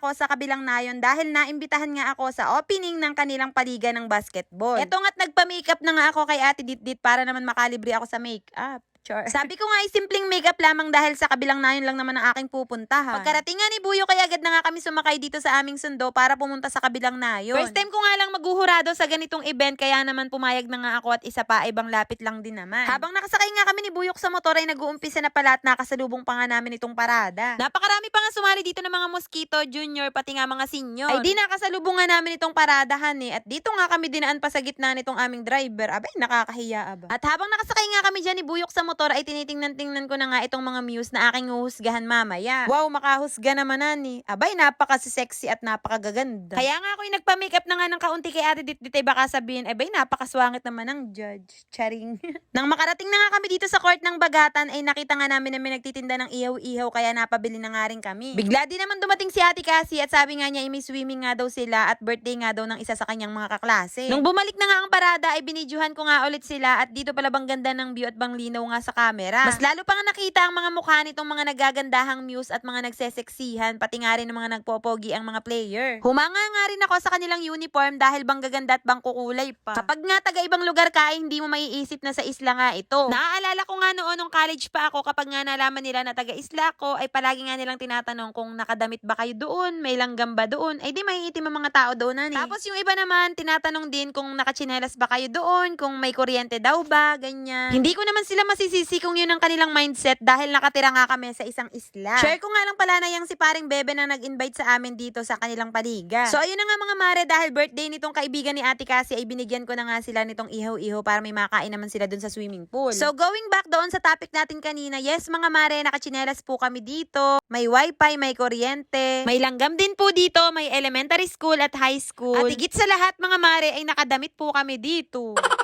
ako sa kabilang nayon dahil naimbitahan nga ako sa opening ng kanilang paliga ng basketball. Eto nga't nagpa-makeup na nga ako kay Ate Ditdit para naman makalibre ako sa makeup. Char. Sabi ko nga ay simpleng makeup lamang dahil sa kabilang nayon lang naman ang aking pupuntahan. Pagkarating nga ni Buyo kaya agad na nga kami sumakay dito sa aming sundo para pumunta sa kabilang nayon. First time ko nga lang maghuhurado sa ganitong event kaya naman pumayag na nga ako at isa pa ibang lapit lang din naman. Habang nakasakay nga kami ni Buyok sa motor ay nag-uumpisa na pala at nakasalubong pa nga namin itong parada. Napakarami pa nga sumali dito ng mga mosquito, junior, pati nga mga senior. Ay di nakasalubong nga namin itong paradahan eh. At dito nga kami dinaan pa sa gitna nitong aming driver. Abay, nakakahiya aba. At habang nakasakay nga kami dyan ni Buyok sa motor ay tinitingnan-tingnan ko na nga itong mga muse na aking huhusgahan mamaya. Wow, makahusga naman na ni. Abay, napaka-sexy at napakagaganda. Kaya nga ako yung nagpa-makeup na nga ng kaunti kay Ate Ditdit ay baka sabihin, abay, napakaswangit naman ng judge. Charing. Nang makarating na nga kami dito sa court ng Bagatan ay nakita nga namin na may nagtitinda ng ihaw-ihaw kaya napabili na nga rin kami. Bigla din naman dumating si Ate Cassie at sabi nga niya ay may swimming nga daw sila at birthday nga daw ng isa sa kanyang mga kaklase. Nung bumalik na nga ang parada ay binidyohan ko nga ulit sila at dito pala bang ganda ng view at bang linaw nga sa camera. Mas lalo pa nga nakita ang mga mukha nitong mga nagagandahang muse at mga nagseseksihan pati nga rin ng mga nagpopogi ang mga player. Humanga nga rin ako sa kanilang uniform dahil bang gaganda at bang kukulay pa. Kapag nga taga ibang lugar ka ay hindi mo maiisip na sa isla nga ito. Naaalala ko nga noon nung college pa ako kapag nga nalaman nila na taga isla ko ay palagi nga nilang tinatanong kung nakadamit ba kayo doon, may langgam ba doon, ay di maiitim ang mga tao doon na Tapos yung iba naman tinatanong din kung nakachinelas ba kayo doon, kung may kuryente daw ba, ganyan. Hindi ko naman sila masisisi kung yun ang kanilang mindset dahil nakatira nga kami sa isang isla. Share ko nga lang pala na yung si paring Bebe na nag-invite sa amin dito sa kanilang paliga. So ayun na nga mga mare dahil birthday nitong kaibigan ni Ate Cassie ay binigyan ko na nga sila nitong ihaw-ihaw para may makain naman sila dun sa swimming pool. So going back doon sa topic natin kanina, yes mga mare, nakachinelas po kami dito. May wifi, may kuryente, may langgam din po dito, may elementary school at high school. At higit sa lahat mga mare ay nakadamit po kami dito.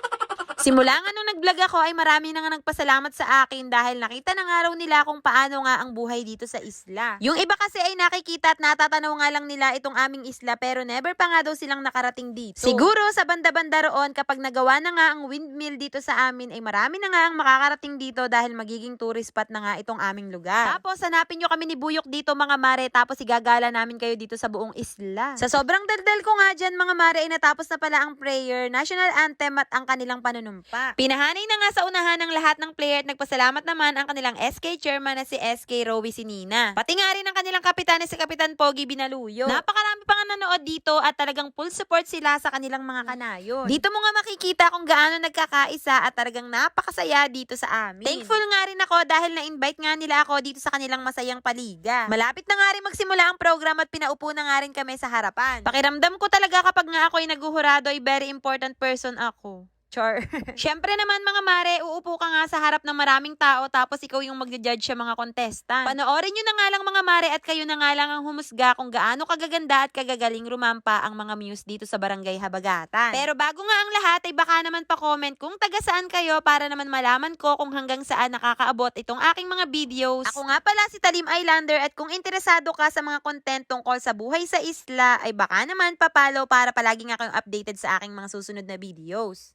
Simula nga nung nag-vlog ako ay marami na nga nagpasalamat sa akin dahil nakita na nga raw nila kung paano nga ang buhay dito sa isla. Yung iba kasi ay nakikita at natatanaw nga lang nila itong aming isla pero never pa nga daw silang nakarating dito. Siguro sa banda-banda roon kapag nagawa na nga ang windmill dito sa amin ay marami na nga ang makakarating dito dahil magiging tourist spot na nga itong aming lugar. Tapos hanapin nyo kami ni Buyok dito mga mare tapos igagala namin kayo dito sa buong isla. Sa sobrang daldal ko nga dyan mga mare ay natapos na pala ang prayer, national anthem at ang kanilang panunumpa. Pinahanay na nga sa unahan ng lahat ng player at nagpasalamat naman ang kanilang SK chairman na si SK Rowie Sinina. Pati nga rin ang kanilang kapitan na si Kapitan Pogi Binaluyo. Napakarami pa nga nanood dito at talagang full support sila sa kanilang mga kanayon. Dito mo nga makikita kung gaano nagkakaisa at talagang napakasaya dito sa amin. Thankful nga rin ako dahil na-invite nga nila ako dito sa kanilang masayang paliga. Malapit na nga rin magsimula ang program at pinaupo na nga rin kami sa harapan. Pakiramdam ko talaga kapag nga ako ay naguhurado ay very important person ako. Char. Siyempre naman mga mare, uupo ka nga sa harap ng maraming tao tapos ikaw yung magja-judge sa mga contestant. Panoorin nyo na nga lang mga mare at kayo na nga lang ang humusga kung gaano kagaganda at kagagaling rumampa ang mga muse dito sa Barangay Habagatan. Pero bago nga ang lahat ay baka naman pa-comment kung taga saan kayo para naman malaman ko kung hanggang saan nakakaabot itong aking mga videos. Ako nga pala si Talim Islander at kung interesado ka sa mga content tungkol sa buhay sa isla ay baka naman papalo para palagi nga kayong updated sa aking mga susunod na videos.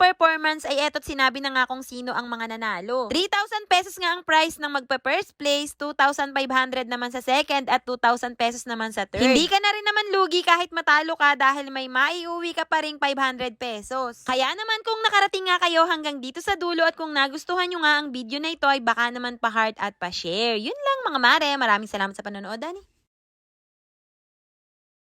performance ay eto't sinabi na nga kung sino ang mga nanalo. 3,000 pesos nga ang price ng magpa-first place, 2,500 naman sa second at 2,000 pesos naman sa third. Hindi ka na rin naman lugi kahit matalo ka dahil may maiuwi ka pa ring 500 pesos. Kaya naman kung nakarating nga kayo hanggang dito sa dulo at kung nagustuhan nyo nga ang video na ito ay baka naman pa-heart at pa-share. Yun lang mga mare. Maraming salamat sa panonood, Dani.